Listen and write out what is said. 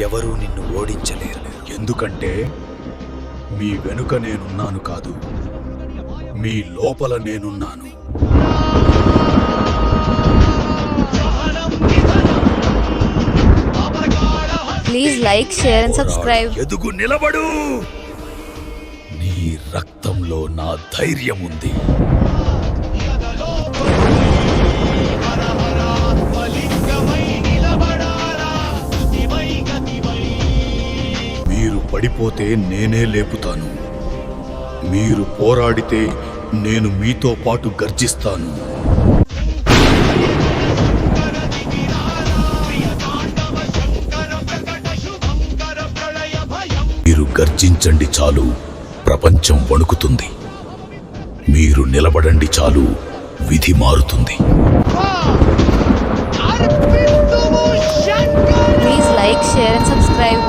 ఎవరూ నిన్ను ఓడించలేరు. ఎందుకంటే మీ వెనుక నేనున్నాను కాదు మీ లోపల నేనున్నాను. Please like share and subscribe ఎదుగు నిలబడు. నీ రక్తంలో నా ధైర్యం ఉంది పడిపోతే నేనే లేపుతాను. మీరు పోరాడితే నేను మీతో పాటు గర్జిస్తాను. మీరు గర్జించండి చాలు. ప్రపంచం వణుకుతుంది. మీరు నిలబడండి చాలు. విధి మారుతుంది. Please like share and subscribe